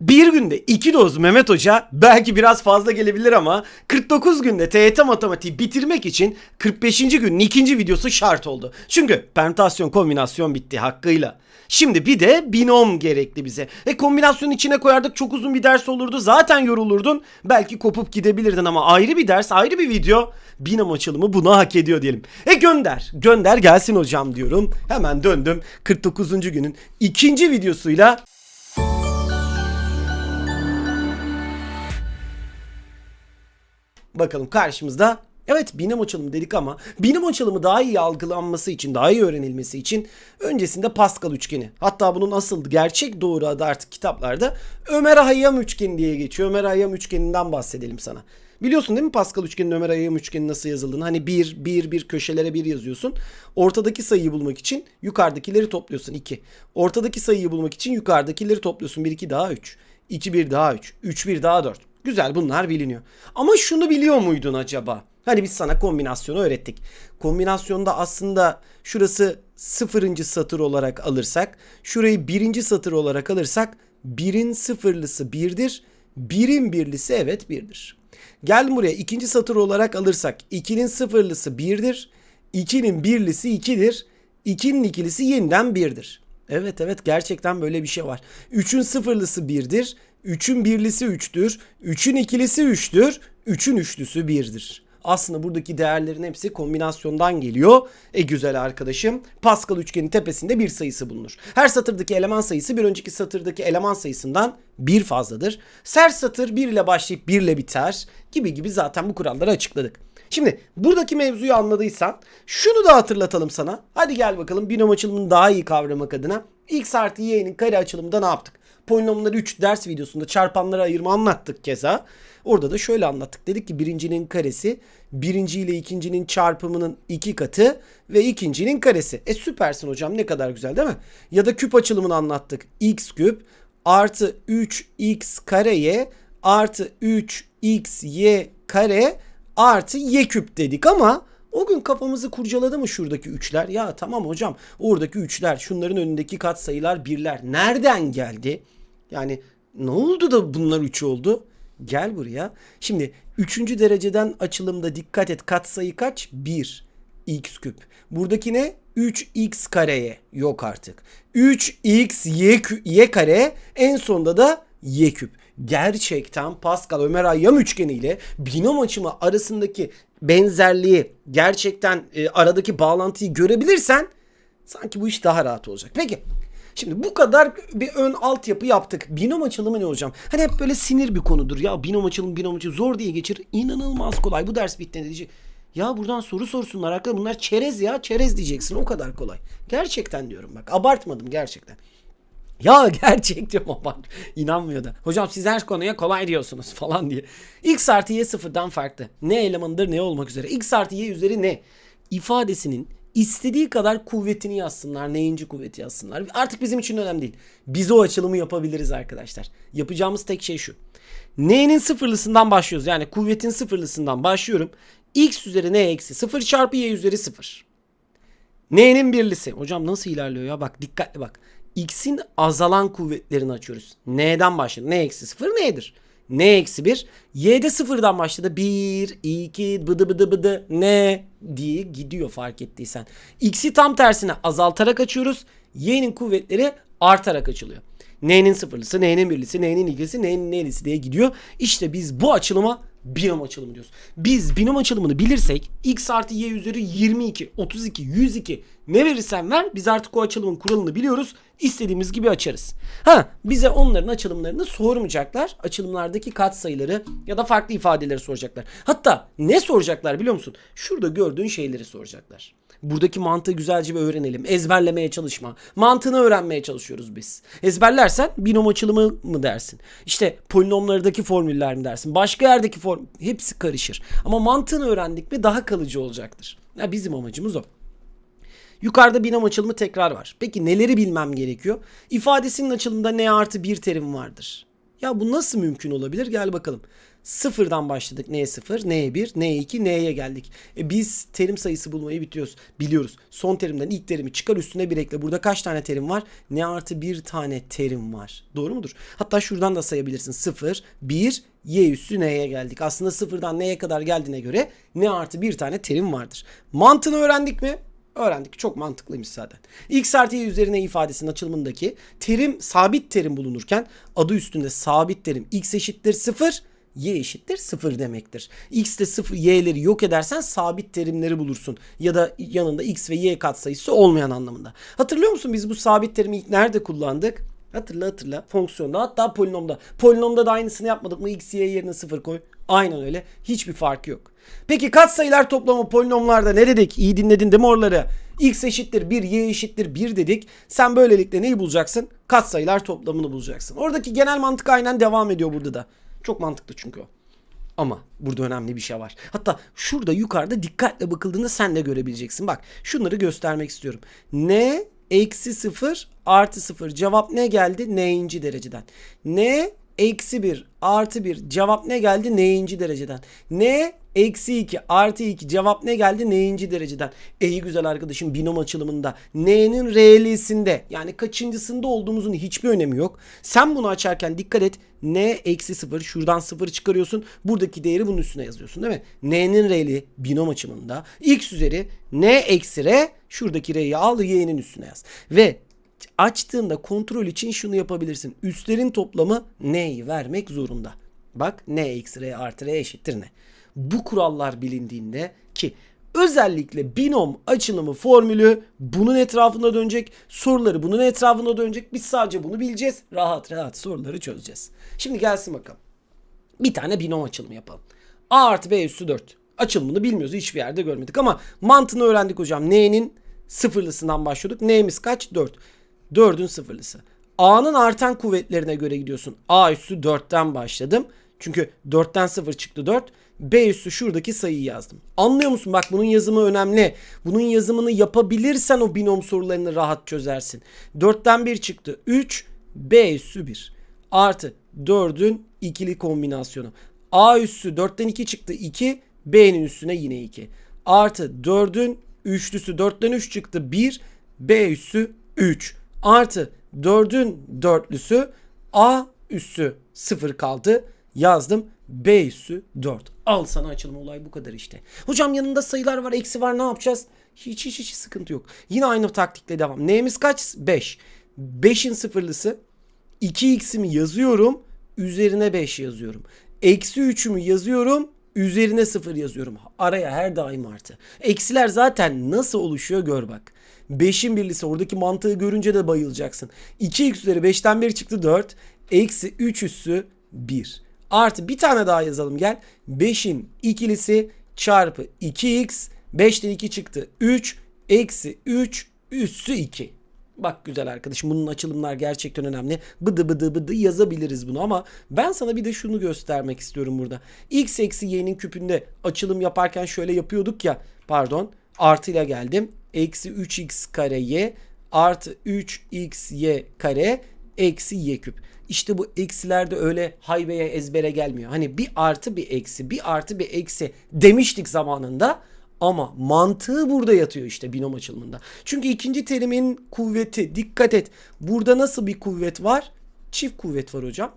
Bir günde 2 doz Mehmet Hoca belki biraz fazla gelebilir ama 49 günde TYT matematiği bitirmek için 45. günün ikinci videosu şart oldu. Çünkü permütasyon kombinasyon bitti hakkıyla. Şimdi bir de binom gerekli bize. E kombinasyonun içine koyardık çok uzun bir ders olurdu. Zaten yorulurdun. Belki kopup gidebilirdin ama ayrı bir ders, ayrı bir video. Binom açılımı buna hak ediyor diyelim. E gönder. Gönder gelsin hocam diyorum. Hemen döndüm. 49. günün ikinci videosuyla Bakalım karşımızda evet binom açılımı dedik ama binom açılımı daha iyi algılanması için, daha iyi öğrenilmesi için öncesinde Pascal üçgeni. Hatta bunun asıl gerçek doğru adı artık kitaplarda Ömer Hayyam üçgeni diye geçiyor. Ömer Hayyam üçgeninden bahsedelim sana. Biliyorsun değil mi Pascal üçgenin Ömer Hayyam üçgeni nasıl yazıldığını? Hani bir, bir, bir köşelere bir yazıyorsun. Ortadaki sayıyı bulmak için yukarıdakileri topluyorsun 2. Ortadaki sayıyı bulmak için yukarıdakileri topluyorsun 1, 2 daha 3. 2, 1 daha 3. 3, 1 daha 4. Güzel bunlar biliniyor. Ama şunu biliyor muydun acaba? Hani biz sana kombinasyonu öğrettik. Kombinasyonda aslında şurası sıfırıncı satır olarak alırsak, şurayı birinci satır olarak alırsak birin sıfırlısı birdir, birin birlisi evet birdir. Gel buraya ikinci satır olarak alırsak 2'nin sıfırlısı birdir, 2'nin birlisi ikidir, 2'nin ikilisi yeniden birdir. Evet evet gerçekten böyle bir şey var. 3'ün sıfırlısı birdir, 3'ün birlisi 3'tür, 3'ün ikilisi 3'tür, 3'ün üçlüsü 1'dir. Aslında buradaki değerlerin hepsi kombinasyondan geliyor. E güzel arkadaşım. Pascal üçgenin tepesinde bir sayısı bulunur. Her satırdaki eleman sayısı bir önceki satırdaki eleman sayısından bir fazladır. Ser satır 1 ile başlayıp 1 ile biter gibi gibi zaten bu kuralları açıkladık. Şimdi buradaki mevzuyu anladıysan şunu da hatırlatalım sana. Hadi gel bakalım binom açılımını daha iyi kavramak adına x artı y'nin kare açılımında ne yaptık? Polinomları 3 ders videosunda çarpanlara ayırma anlattık keza. Orada da şöyle anlattık. Dedik ki birincinin karesi birinci ile ikincinin çarpımının iki katı ve ikincinin karesi. E süpersin hocam ne kadar güzel değil mi? Ya da küp açılımını anlattık. x küp artı 3x kareye artı 3xy kare artı y küp dedik ama o gün kafamızı kurcaladı mı şuradaki üçler? Ya tamam hocam oradaki üçler şunların önündeki katsayılar birler. Nereden geldi? Yani ne oldu da bunlar üç oldu? Gel buraya. Şimdi üçüncü dereceden açılımda dikkat et katsayı kaç? 1 x küp. Buradaki ne? 3x kareye yok artık. 3x y, y kare en sonda da y küp. Gerçekten Pascal Ömer Hayyam üçgeniyle binom açımı arasındaki benzerliği gerçekten e, aradaki bağlantıyı görebilirsen sanki bu iş daha rahat olacak. Peki Şimdi bu kadar bir ön altyapı yaptık. Binom açılımı ne hocam? Hani hep böyle sinir bir konudur. Ya binom açılım, binom açılım zor diye geçir. İnanılmaz kolay. Bu ders bitti diyecek. Ya buradan soru sorsunlar arkadaşlar. Bunlar çerez ya. Çerez diyeceksin. O kadar kolay. Gerçekten diyorum bak. Abartmadım gerçekten. Ya gerçek diyorum ama inanmıyor da. Hocam siz her konuya kolay diyorsunuz falan diye. X artı Y sıfırdan farklı. Ne elemanıdır ne olmak üzere. X artı Y üzeri ne? ifadesinin istediği kadar kuvvetini yazsınlar. Neyinci kuvveti yazsınlar. Artık bizim için önemli değil. Biz o açılımı yapabiliriz arkadaşlar. Yapacağımız tek şey şu. N'nin sıfırlısından başlıyoruz. Yani kuvvetin sıfırlısından başlıyorum. X üzeri N eksi 0 çarpı Y üzeri 0. N'nin birlisi. Hocam nasıl ilerliyor ya? Bak dikkatli bak. X'in azalan kuvvetlerini açıyoruz. N'den başladı. N eksi 0 N'dir. N eksi 1. Y'de sıfırdan başladı. 1, 2, bıdı bıdı bıdı N diye gidiyor fark ettiysen. X'i tam tersine azaltarak açıyoruz. Y'nin kuvvetleri artarak açılıyor. N'nin sıfırlısı, N'nin birlisi, N'nin ikisi, N'nin n'lisi diye gidiyor. İşte biz bu açılıma binom açılımı diyoruz. Biz binom açılımını bilirsek x artı y üzeri 22, 32, 102 ne verirsen ver biz artık o açılımın kuralını biliyoruz. İstediğimiz gibi açarız. Ha bize onların açılımlarını sormayacaklar. Açılımlardaki katsayıları ya da farklı ifadeleri soracaklar. Hatta ne soracaklar biliyor musun? Şurada gördüğün şeyleri soracaklar. Buradaki mantığı güzelce bir öğrenelim. Ezberlemeye çalışma. Mantığını öğrenmeye çalışıyoruz biz. Ezberlersen binom açılımı mı dersin? İşte polinomlardaki formüller mi dersin? Başka yerdeki form hepsi karışır. Ama mantığını öğrendik mi daha kalıcı olacaktır. Ya bizim amacımız o. Yukarıda binom açılımı tekrar var. Peki neleri bilmem gerekiyor? İfadesinin açılımında n artı bir terim vardır. Ya bu nasıl mümkün olabilir? Gel bakalım. Sıfırdan başladık. N'ye 0, N'ye 1, N'ye 2, N'ye geldik. E biz terim sayısı bulmayı bitiyoruz. Biliyoruz. Son terimden ilk terimi çıkar üstüne bir ekle. Burada kaç tane terim var? N artı bir tane terim var. Doğru mudur? Hatta şuradan da sayabilirsin. 0, 1, Y üstü N'ye geldik. Aslında sıfırdan N'ye kadar geldiğine göre N artı bir tane terim vardır. Mantığını öğrendik mi? Öğrendik. Çok mantıklıymış zaten. X artı Y üzerine ifadesinin açılımındaki terim sabit terim bulunurken adı üstünde sabit terim X eşittir 0 y eşittir 0 demektir. X de 0 y'leri yok edersen sabit terimleri bulursun. Ya da yanında x ve y katsayısı olmayan anlamında. Hatırlıyor musun biz bu sabit terimi ilk nerede kullandık? Hatırla hatırla fonksiyonda hatta polinomda. Polinomda da aynısını yapmadık mı? X, y yerine 0 koy. Aynen öyle. Hiçbir farkı yok. Peki katsayılar toplamı polinomlarda ne dedik? İyi dinledin değil mi oraları? X eşittir 1, y eşittir 1 dedik. Sen böylelikle neyi bulacaksın? Katsayılar toplamını bulacaksın. Oradaki genel mantık aynen devam ediyor burada da. Çok mantıklı çünkü o. Ama burada önemli bir şey var. Hatta şurada yukarıda dikkatle bakıldığında sen de görebileceksin. Bak şunları göstermek istiyorum. N eksi 0 artı 0 cevap ne geldi? N'inci dereceden. N eksi 1 artı 1 cevap ne geldi? N'inci dereceden. N eksi 2 artı 2 cevap ne geldi? N'inci dereceden. Ey güzel arkadaşım binom açılımında N'nin R'lisinde yani kaçıncısında olduğumuzun hiçbir önemi yok. Sen bunu açarken dikkat et. N eksi 0 şuradan 0 çıkarıyorsun. Buradaki değeri bunun üstüne yazıyorsun değil mi? N'nin R'li binom açılımında X üzeri N eksi R şuradaki R'yi al Y'nin üstüne yaz. Ve açtığında kontrol için şunu yapabilirsin. Üstlerin toplamı n'yi vermek zorunda. Bak n eksi r artı r eşittir ne. Bu kurallar bilindiğinde ki özellikle binom açılımı formülü bunun etrafında dönecek. Soruları bunun etrafında dönecek. Biz sadece bunu bileceğiz. Rahat rahat soruları çözeceğiz. Şimdi gelsin bakalım. Bir tane binom açılımı yapalım. A artı B üstü 4. Açılımını bilmiyoruz. Hiçbir yerde görmedik ama mantığını öğrendik hocam. N'nin sıfırlısından başlıyorduk. N'miz kaç? 4. 4'ün sıfırlısı. A'nın artan kuvvetlerine göre gidiyorsun. A üssü 4'ten başladım. Çünkü 4'ten 0 çıktı 4. B üssü şuradaki sayıyı yazdım. Anlıyor musun? Bak bunun yazımı önemli. Bunun yazımını yapabilirsen o binom sorularını rahat çözersin. 4'ten 1 çıktı 3. B üssü 1. Artı 4'ün ikili kombinasyonu. A üssü 4'ten 2 çıktı 2. B'nin üstüne yine 2. Artı 4'ün üçlüsü 4'ten 3 çıktı 1. B üssü 3 artı 4'ün dörtlüsü A üssü 0 kaldı. Yazdım. B üssü 4. Al sana açılma olay bu kadar işte. Hocam yanında sayılar var, eksi var ne yapacağız? Hiç hiç hiç sıkıntı yok. Yine aynı taktikle devam. N'miz kaç? 5. 5'in sıfırlısı 2x'imi yazıyorum. Üzerine 5 yazıyorum. Eksi 3'ümü yazıyorum. Üzerine 0 yazıyorum. Araya her daim artı. Eksiler zaten nasıl oluşuyor gör bak. 5'in birlisi oradaki mantığı görünce de bayılacaksın. 2x üzeri 5'ten 1 çıktı 4. Eksi 3 üssü 1. Artı bir tane daha yazalım gel. 5'in ikilisi çarpı 2x. 5'ten 2 çıktı 3. Eksi 3 üssü 2. Bak güzel arkadaşım bunun açılımlar gerçekten önemli. Bıdı bıdı bıdı yazabiliriz bunu ama ben sana bir de şunu göstermek istiyorum burada. X eksi y'nin küpünde açılım yaparken şöyle yapıyorduk ya pardon artıyla geldim. Eksi 3x kare y artı 3xy kare eksi y küp. İşte bu eksilerde öyle haybeye ezbere gelmiyor. Hani bir artı bir eksi bir artı bir eksi demiştik zamanında. Ama mantığı burada yatıyor işte binom açılımında. Çünkü ikinci terimin kuvveti dikkat et. Burada nasıl bir kuvvet var? Çift kuvvet var hocam.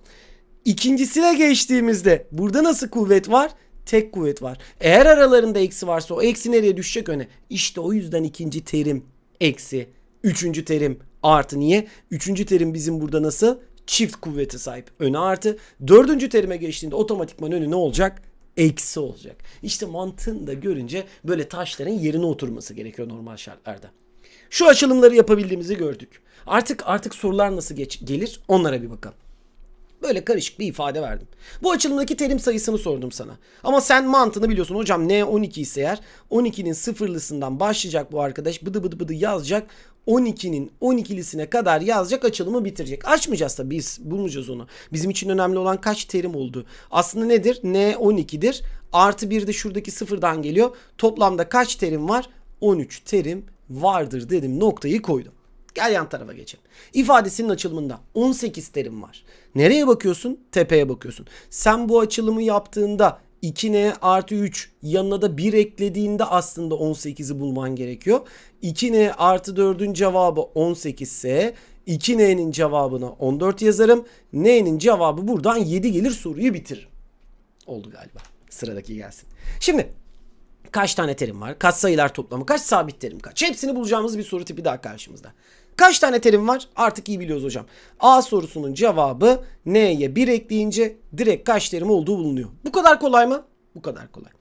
İkincisine geçtiğimizde burada nasıl kuvvet var? Tek kuvvet var. Eğer aralarında eksi varsa o eksi nereye düşecek öne? İşte o yüzden ikinci terim eksi. Üçüncü terim artı. Niye? Üçüncü terim bizim burada nasıl? Çift kuvveti sahip. Öne artı. Dördüncü terime geçtiğinde otomatikman önü ne olacak? eksi olacak. İşte mantığını da görünce böyle taşların yerine oturması gerekiyor normal şartlarda. Şu açılımları yapabildiğimizi gördük. Artık artık sorular nasıl geç, gelir onlara bir bakalım. Böyle karışık bir ifade verdim. Bu açılımdaki terim sayısını sordum sana. Ama sen mantığını biliyorsun hocam ne 12 ise eğer 12'nin sıfırlısından başlayacak bu arkadaş bıdı bıdı bıdı yazacak. 12'nin 12'lisine kadar yazacak açılımı bitirecek. Açmayacağız tabii biz bulmayacağız onu. Bizim için önemli olan kaç terim oldu. Aslında nedir? N 12'dir. Artı bir de şuradaki sıfırdan geliyor. Toplamda kaç terim var? 13 terim vardır dedim noktayı koydum. Gel yan tarafa geçelim. İfadesinin açılımında 18 terim var. Nereye bakıyorsun? Tepeye bakıyorsun. Sen bu açılımı yaptığında 2n artı 3 yanına da 1 eklediğinde aslında 18'i bulman gerekiyor. 2n artı 4'ün cevabı 18 ise 2n'nin cevabına 14 yazarım. N'nin cevabı buradan 7 gelir soruyu bitiririm. Oldu galiba. Sıradaki gelsin. Şimdi kaç tane terim var? Kaç sayılar toplamı? Kaç sabit terim kaç? Hepsini bulacağımız bir soru tipi daha karşımızda. Kaç tane terim var? Artık iyi biliyoruz hocam. A sorusunun cevabı N'ye 1 ekleyince direkt kaç terim olduğu bulunuyor. Bu kadar kolay mı? Bu kadar kolay.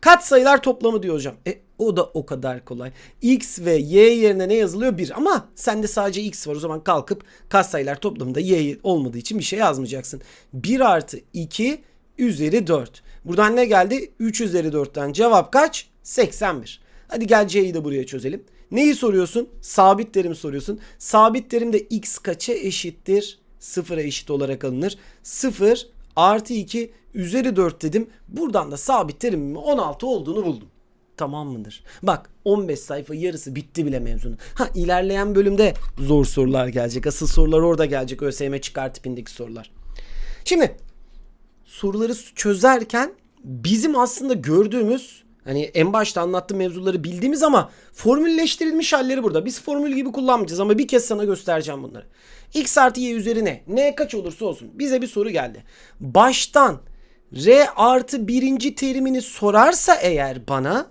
Kaç sayılar toplamı diyor hocam. E o da o kadar kolay. X ve Y yerine ne yazılıyor? 1. Ama sende sadece X var. O zaman kalkıp kaç sayılar toplamında Y olmadığı için bir şey yazmayacaksın. 1 artı 2 üzeri 4. Buradan ne geldi? 3 üzeri 4'ten cevap kaç? 81. Hadi gel C'yi de buraya çözelim. Neyi soruyorsun? Sabit terim soruyorsun. Sabit terim de x kaça eşittir? Sıfıra eşit olarak alınır. 0 artı 2 üzeri 4 dedim. Buradan da sabit terimin 16 olduğunu buldum. Tamam mıdır? Bak 15 sayfa yarısı bitti bile mevzunun. Ha ilerleyen bölümde zor sorular gelecek. Asıl sorular orada gelecek. ÖSYM çıkar tipindeki sorular. Şimdi soruları çözerken bizim aslında gördüğümüz hani en başta anlattığım mevzuları bildiğimiz ama formülleştirilmiş halleri burada. Biz formül gibi kullanmayacağız ama bir kez sana göstereceğim bunları. X artı Y üzerine N kaç olursa olsun bize bir soru geldi. Baştan R artı birinci terimini sorarsa eğer bana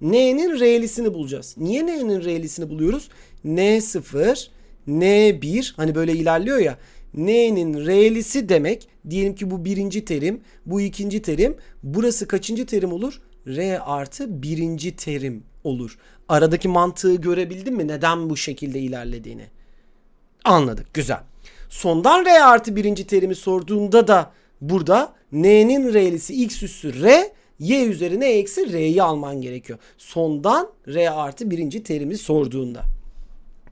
N'nin R'lisini bulacağız. Niye N'nin R'lisini buluyoruz? N0, N1 hani böyle ilerliyor ya. N'nin R'lisi demek diyelim ki bu birinci terim, bu ikinci terim. Burası kaçıncı terim olur? R artı birinci terim olur. Aradaki mantığı görebildin mi? Neden bu şekilde ilerlediğini? Anladık. Güzel. Sondan R artı birinci terimi sorduğunda da burada N'nin R'lisi X üssü R, Y üzerine eksi R'yi alman gerekiyor. Sondan R artı birinci terimi sorduğunda.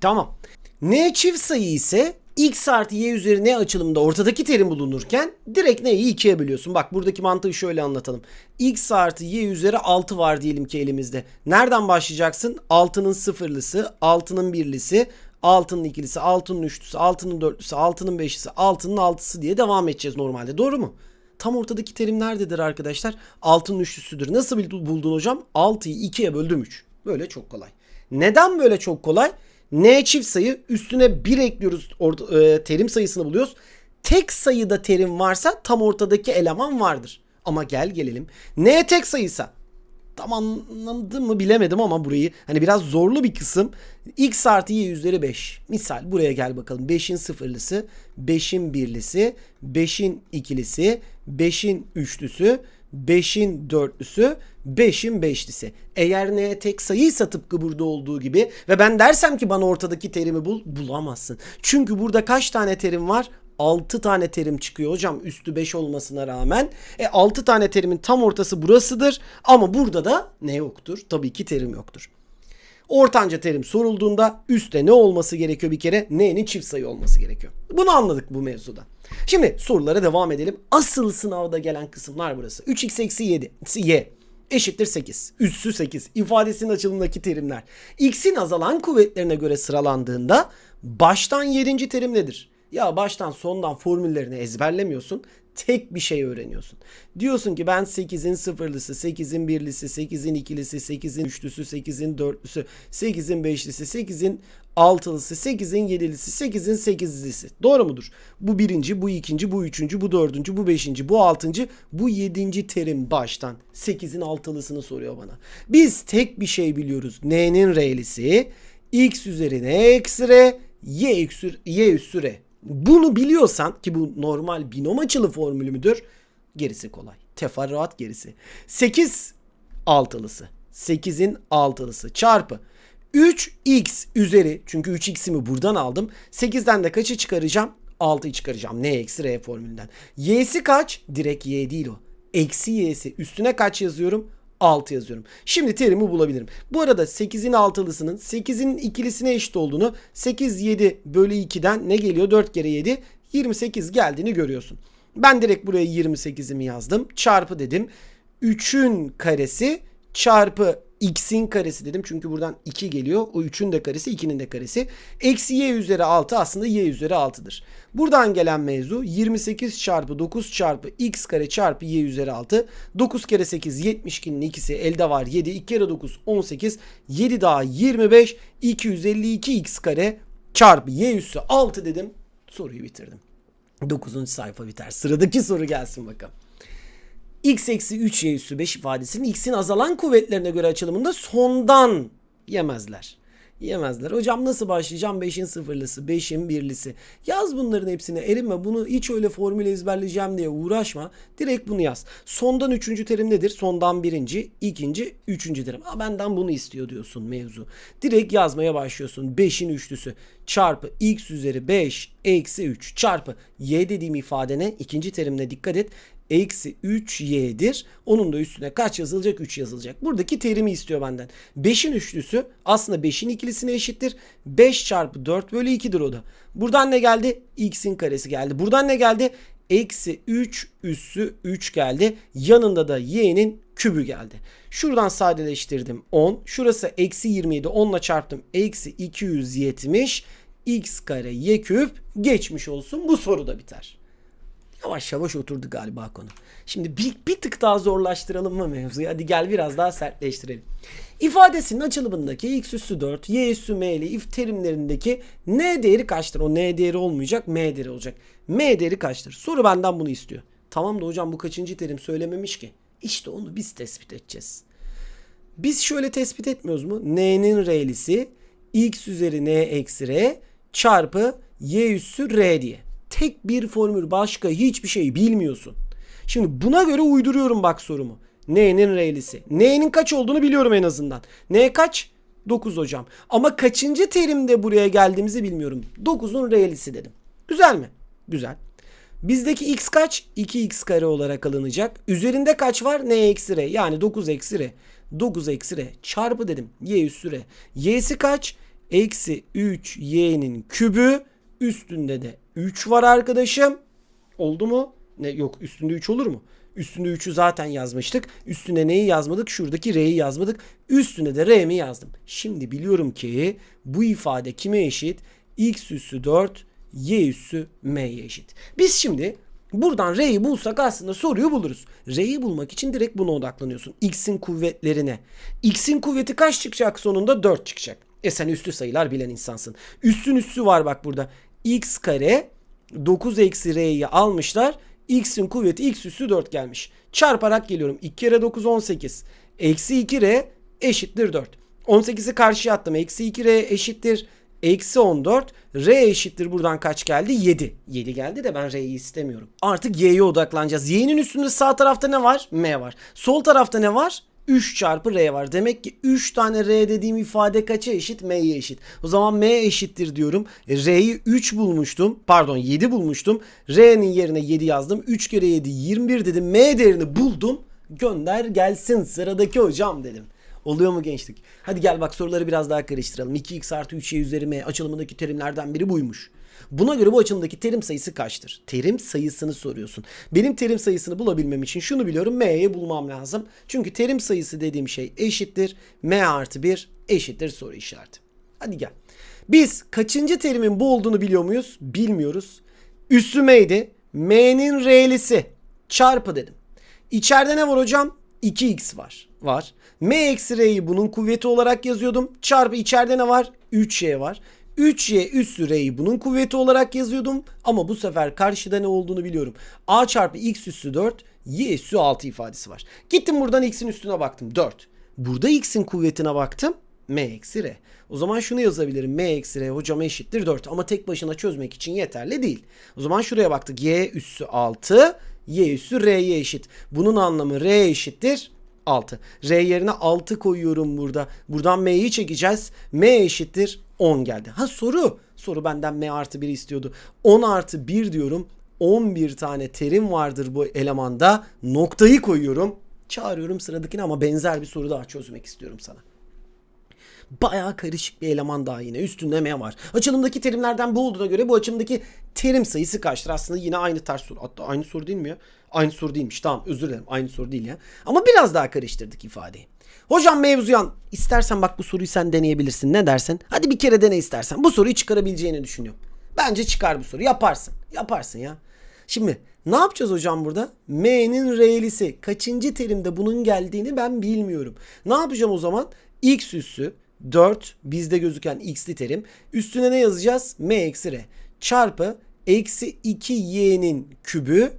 Tamam. N çift sayı ise x artı y üzerine açılımda ortadaki terim bulunurken direkt neyi ikiye bölüyorsun. Bak buradaki mantığı şöyle anlatalım. x artı y üzeri 6 var diyelim ki elimizde. Nereden başlayacaksın? 6'nın sıfırlısı, 6'nın birlisi, 6'nın ikilisi, 6'nın üçlüsü, 6'nın dörtlüsü, 6'nın beşlisi, 6'nın altısı diye devam edeceğiz normalde. Doğru mu? Tam ortadaki terim nerededir arkadaşlar? 6'nın üçlüsüdür. Nasıl buldun hocam? 6'yı 2'ye böldüm 3. Böyle çok kolay. Neden böyle çok kolay? N çift sayı üstüne 1 ekliyoruz orta, e, terim sayısını buluyoruz. Tek sayıda terim varsa tam ortadaki eleman vardır. Ama gel gelelim. N tek sayıysa tam anladım mı bilemedim ama burayı hani biraz zorlu bir kısım. X artı Y üzeri 5. Misal buraya gel bakalım. 5'in sıfırlısı, 5'in birlisi, 5'in ikilisi, 5'in üçlüsü, 5'in dörtlüsü, 5'in beşlisi. Eğer n tek sayıysa tıpkı burada olduğu gibi ve ben dersem ki bana ortadaki terimi bul, bulamazsın. Çünkü burada kaç tane terim var? 6 tane terim çıkıyor hocam üstü 5 olmasına rağmen. E 6 tane terimin tam ortası burasıdır ama burada da ne yoktur? Tabii ki terim yoktur. Ortanca terim sorulduğunda üstte ne olması gerekiyor bir kere? N'nin çift sayı olması gerekiyor. Bunu anladık bu mevzuda. Şimdi sorulara devam edelim. Asıl sınavda gelen kısımlar burası. 3x eksi 7 y eşittir 8. Üssü 8. İfadesinin açılımındaki terimler. X'in azalan kuvvetlerine göre sıralandığında baştan 7. terim nedir? Ya baştan sondan formüllerini ezberlemiyorsun. Tek bir şey öğreniyorsun. Diyorsun ki ben 8'in sıfırlısı, 8'in birlisi, 8'in ikilisi, 8'in üçlüsü, 8'in dörtlüsü, 8'in beşlisi, 8'in altılısı, 8'in yedilisi, 8'in sekizlisi. Doğru mudur? Bu birinci, bu ikinci, bu üçüncü, bu dördüncü, bu beşinci, bu altıncı, bu yedinci terim baştan. 8'in altılısını soruyor bana. Biz tek bir şey biliyoruz. N'nin R'lisi, x üzerine eksi R, y, üssü, y üssü R. Bunu biliyorsan ki bu normal binom açılı formülü müdür? Gerisi kolay. Teferruat gerisi. 8 altılısı. 8'in altılısı çarpı 3x üzeri çünkü 3x'imi buradan aldım. 8'den de kaçı çıkaracağım? 6'yı çıkaracağım. Ne eksi r formülünden. Y'si kaç? Direkt y değil o. Eksi y'si. Üstüne kaç yazıyorum? 6 yazıyorum. Şimdi terimi bulabilirim. Bu arada 8'in altılısının 8'in ikilisine eşit olduğunu 8 7 bölü 2'den ne geliyor? 4 kere 7 28 geldiğini görüyorsun. Ben direkt buraya 28'imi yazdım. Çarpı dedim. 3'ün karesi çarpı x'in karesi dedim çünkü buradan 2 geliyor. O 3'ün de karesi 2'nin de karesi. Eksi y üzeri 6 aslında y üzeri 6'dır. Buradan gelen mevzu 28 çarpı 9 çarpı x kare çarpı y üzeri 6. 9 kere 8 72'nin ikisi elde var 7. 2 kere 9 18. 7 daha 25. 252 x kare çarpı y üssü 6 dedim. Soruyu bitirdim. 9. sayfa biter. Sıradaki soru gelsin bakalım x eksi 3 y üssü 5 ifadesinin x'in azalan kuvvetlerine göre açılımında sondan yemezler. Yemezler. Hocam nasıl başlayacağım? 5'in sıfırlısı, 5'in birlisi. Yaz bunların hepsini. Erinme bunu hiç öyle formül ezberleyeceğim diye uğraşma. Direkt bunu yaz. Sondan üçüncü terim nedir? Sondan birinci, ikinci, üçüncü terim. Ha, benden bunu istiyor diyorsun mevzu. Direkt yazmaya başlıyorsun. 5'in üçlüsü çarpı x üzeri 5 eksi 3 çarpı y dediğim ifadene ikinci terimine dikkat et eksi 3y'dir. Onun da üstüne kaç yazılacak? 3 yazılacak. Buradaki terimi istiyor benden. 5'in üçlüsü aslında 5'in ikilisine eşittir. 5 çarpı 4 bölü 2'dir o da. Buradan ne geldi? x'in karesi geldi. Buradan ne geldi? Eksi 3 üssü 3 geldi. Yanında da y'nin kübü geldi. Şuradan sadeleştirdim 10. Şurası eksi 27 10 ile çarptım. Eksi 270 x kare y küp geçmiş olsun. Bu soru da biter. Yavaş yavaş oturdu galiba konu. Şimdi bir, bir tık daha zorlaştıralım mı mevzuyu? Hadi gel biraz daha sertleştirelim. İfadesinin açılımındaki x üssü 4, y üssü m ile if terimlerindeki n değeri kaçtır? O n değeri olmayacak, m değeri olacak. m değeri kaçtır? Soru benden bunu istiyor. Tamam da hocam bu kaçıncı terim söylememiş ki. İşte onu biz tespit edeceğiz. Biz şöyle tespit etmiyoruz mu? n'nin r'lisi x üzeri n eksi r çarpı y üssü r diye tek bir formül başka hiçbir şey bilmiyorsun. Şimdi buna göre uyduruyorum bak sorumu. N'nin R'lisi. N'nin kaç olduğunu biliyorum en azından. N kaç? 9 hocam. Ama kaçıncı terimde buraya geldiğimizi bilmiyorum. 9'un R'lisi dedim. Güzel mi? Güzel. Bizdeki x kaç? 2x kare olarak alınacak. Üzerinde kaç var? N eksi R. Yani 9 eksi R. 9 eksi R. Çarpı dedim. Y üssü R. Y'si kaç? Eksi 3 y'nin kübü. Üstünde de 3 var arkadaşım. Oldu mu? Ne yok üstünde 3 olur mu? Üstünde 3'ü zaten yazmıştık. Üstüne neyi yazmadık? Şuradaki R'yi yazmadık. Üstüne de R'mi yazdım. Şimdi biliyorum ki bu ifade kime eşit? X üssü 4, Y üssü M'ye eşit. Biz şimdi buradan R'yi bulsak aslında soruyu buluruz. R'yi bulmak için direkt buna odaklanıyorsun. X'in kuvvetlerine. X'in kuvveti kaç çıkacak sonunda? 4 çıkacak. E sen üstü sayılar bilen insansın. Üstün üssü var bak burada x kare 9 eksi r'yi almışlar. x'in kuvveti x üssü 4 gelmiş. Çarparak geliyorum. 2 kere 9 18. Eksi 2 r eşittir 4. 18'i karşıya attım. Eksi 2 r eşittir. Eksi 14. R eşittir buradan kaç geldi? 7. 7 geldi de ben R'yi istemiyorum. Artık Y'ye odaklanacağız. Y'nin üstünde sağ tarafta ne var? M var. Sol tarafta ne var? 3 çarpı r var. Demek ki 3 tane r dediğim ifade kaça eşit? m'ye eşit. O zaman m eşittir diyorum. E, r'yi 3 bulmuştum. Pardon 7 bulmuştum. r'nin yerine 7 yazdım. 3 kere 7 21 dedim. m değerini buldum. Gönder gelsin sıradaki hocam dedim. Oluyor mu gençlik? Hadi gel bak soruları biraz daha karıştıralım. 2x artı 3y üzeri m açılımındaki terimlerden biri buymuş. Buna göre bu açılımdaki terim sayısı kaçtır? Terim sayısını soruyorsun. Benim terim sayısını bulabilmem için şunu biliyorum. M'yi bulmam lazım. Çünkü terim sayısı dediğim şey eşittir. M artı 1 eşittir soru işareti. Hadi gel. Biz kaçıncı terimin bu olduğunu biliyor muyuz? Bilmiyoruz. Üssü M'ydi. M'nin R'lisi. Çarpı dedim. İçeride ne var hocam? 2x var. Var. M eksi R'yi bunun kuvveti olarak yazıyordum. Çarpı içeride ne var? 3y var. 3y üssü r'yi bunun kuvveti olarak yazıyordum. Ama bu sefer karşıda ne olduğunu biliyorum. a çarpı x üssü 4 y üssü 6 ifadesi var. Gittim buradan x'in üstüne baktım 4. Burada x'in kuvvetine baktım m eksi r. O zaman şunu yazabilirim. m eksi r hocam eşittir 4. Ama tek başına çözmek için yeterli değil. O zaman şuraya baktık. y üssü 6 y üssü r'ye eşit. Bunun anlamı r eşittir 6. R yerine 6 koyuyorum burada. Buradan M'yi çekeceğiz. M eşittir 10 geldi. Ha soru. Soru benden M artı 1 istiyordu. 10 artı 1 diyorum. 11 tane terim vardır bu elemanda. Noktayı koyuyorum. Çağırıyorum sıradakini ama benzer bir soru daha çözmek istiyorum sana. Bayağı karışık bir eleman daha yine. Üstünde M var. Açılımdaki terimlerden bu olduğuna göre bu açılımdaki terim sayısı kaçtır? Aslında yine aynı tarz soru. Hatta aynı soru değil mi ya? Aynı soru değilmiş. Tamam özür dilerim. Aynı soru değil ya. Ama biraz daha karıştırdık ifadeyi. Hocam mevzuyan istersen bak bu soruyu sen deneyebilirsin. Ne dersin? Hadi bir kere dene istersen. Bu soruyu çıkarabileceğini düşünüyorum. Bence çıkar bu soru. Yaparsın. Yaparsın ya. Şimdi ne yapacağız hocam burada? M'nin re'lisi. Kaçıncı terimde bunun geldiğini ben bilmiyorum. Ne yapacağım o zaman? X üssü 4 bizde gözüken x'li terim. Üstüne ne yazacağız? M eksi R çarpı eksi 2y'nin kübü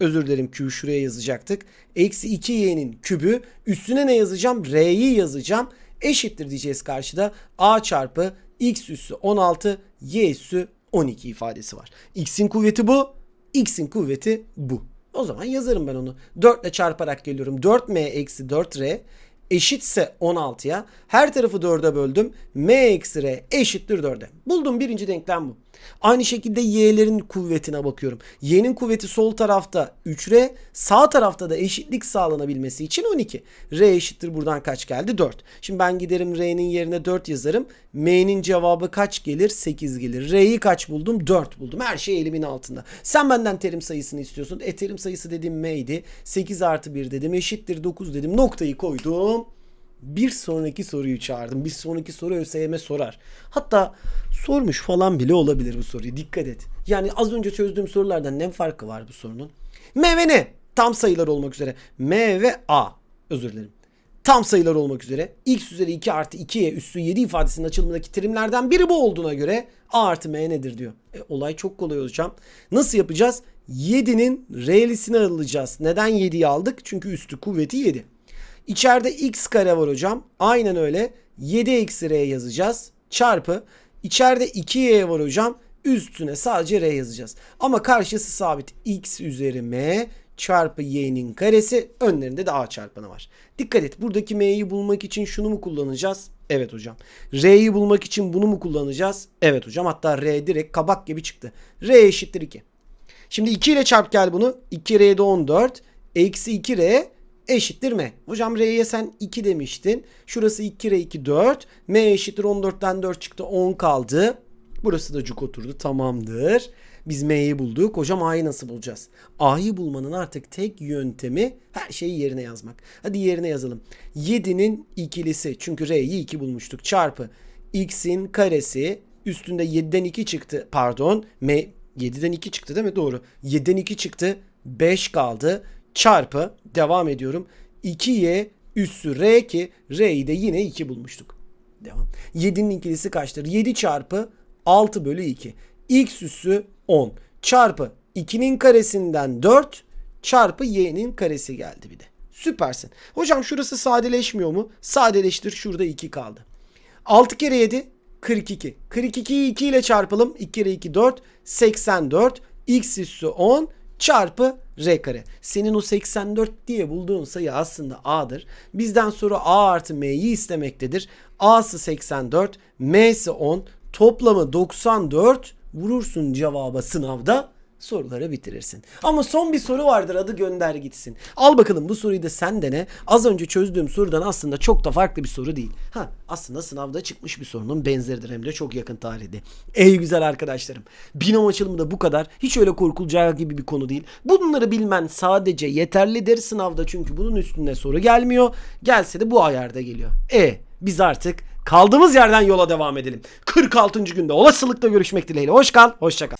özür dilerim Q şuraya yazacaktık. Eksi 2y'nin kübü üstüne ne yazacağım? R'yi yazacağım. Eşittir diyeceğiz karşıda. A çarpı x üssü 16 y üssü 12 ifadesi var. X'in kuvveti bu. X'in kuvveti bu. O zaman yazarım ben onu. 4 ile çarparak geliyorum. 4m eksi 4r eşitse 16'ya. Her tarafı 4'e böldüm. m eksi r eşittir 4'e. Buldum birinci denklem bu. Aynı şekilde y'lerin kuvvetine bakıyorum. Y'nin kuvveti sol tarafta 3r, sağ tarafta da eşitlik sağlanabilmesi için 12. R eşittir buradan kaç geldi? 4. Şimdi ben giderim R'nin yerine 4 yazarım. M'nin cevabı kaç gelir? 8 gelir. R'yi kaç buldum? 4 buldum. Her şey elimin altında. Sen benden terim sayısını istiyorsun. E terim sayısı dediğim M'ydi. 8 artı 1 dedim. Eşittir 9 dedim. Noktayı koydum. Bir sonraki soruyu çağırdım. Bir sonraki soru ÖSYM sorar. Hatta sormuş falan bile olabilir bu soruyu. Dikkat et. Yani az önce çözdüğüm sorulardan ne farkı var bu sorunun? M ve ne? Tam sayılar olmak üzere. M ve A. Özür dilerim. Tam sayılar olmak üzere. X üzeri 2 artı 2'ye üssü 7 ifadesinin açılımındaki terimlerden biri bu olduğuna göre A artı M nedir diyor. E, olay çok kolay hocam. Nasıl yapacağız? 7'nin realisini alacağız. Neden 7'yi aldık? Çünkü üstü kuvveti 7. İçeride x kare var hocam. Aynen öyle. 7 eksi r yazacağız. Çarpı. İçeride 2y var hocam. Üstüne sadece r yazacağız. Ama karşısı sabit. x üzeri m çarpı y'nin karesi. Önlerinde de a çarpanı var. Dikkat et. Buradaki m'yi bulmak için şunu mu kullanacağız? Evet hocam. R'yi bulmak için bunu mu kullanacağız? Evet hocam. Hatta r direkt kabak gibi çıktı. r eşittir 2. Şimdi 2 ile çarp gel bunu. 2 r'de 14. Eksi 2 r eşittir m. Hocam r'ye sen 2 demiştin. Şurası 2 r 2 4. m eşittir 14'ten 4 çıktı 10 kaldı. Burası da cuk oturdu tamamdır. Biz m'yi bulduk. Hocam a'yı nasıl bulacağız? A'yı bulmanın artık tek yöntemi her şeyi yerine yazmak. Hadi yerine yazalım. 7'nin ikilisi çünkü r'yi 2 bulmuştuk. Çarpı x'in karesi üstünde 7'den 2 çıktı. Pardon. M 7'den 2 çıktı değil mi? Doğru. 7'den 2 çıktı. 5 kaldı çarpı devam ediyorum 2y üssü r ki r'yi de yine 2 bulmuştuk. Devam. 7'nin ikilisi kaçtır? 7 çarpı 6 bölü 2. x üssü 10 çarpı 2'nin karesinden 4 çarpı y'nin karesi geldi bir de. Süpersin. Hocam şurası sadeleşmiyor mu? Sadeleştir. Şurada 2 kaldı. 6 kere 7 42. 42'yi 2 ile çarpalım. 2 kere 2 4. 84. x üssü 10 çarpı r kare. Senin o 84 diye bulduğun sayı aslında a'dır. Bizden sonra a artı m'yi istemektedir. a'sı 84, m'si 10, toplamı 94 vurursun cevaba sınavda soruları bitirirsin. Ama son bir soru vardır adı gönder gitsin. Al bakalım bu soruyu da sen dene. Az önce çözdüğüm sorudan aslında çok da farklı bir soru değil. Ha aslında sınavda çıkmış bir sorunun benzeridir hem de çok yakın tarihte. Ey güzel arkadaşlarım. Binom açılımı da bu kadar. Hiç öyle korkulacağı gibi bir konu değil. Bunları bilmen sadece yeterlidir sınavda çünkü bunun üstünde soru gelmiyor. Gelse de bu ayarda geliyor. E biz artık kaldığımız yerden yola devam edelim. 46. günde olasılıkla görüşmek dileğiyle. Hoş kal, hoşça kal.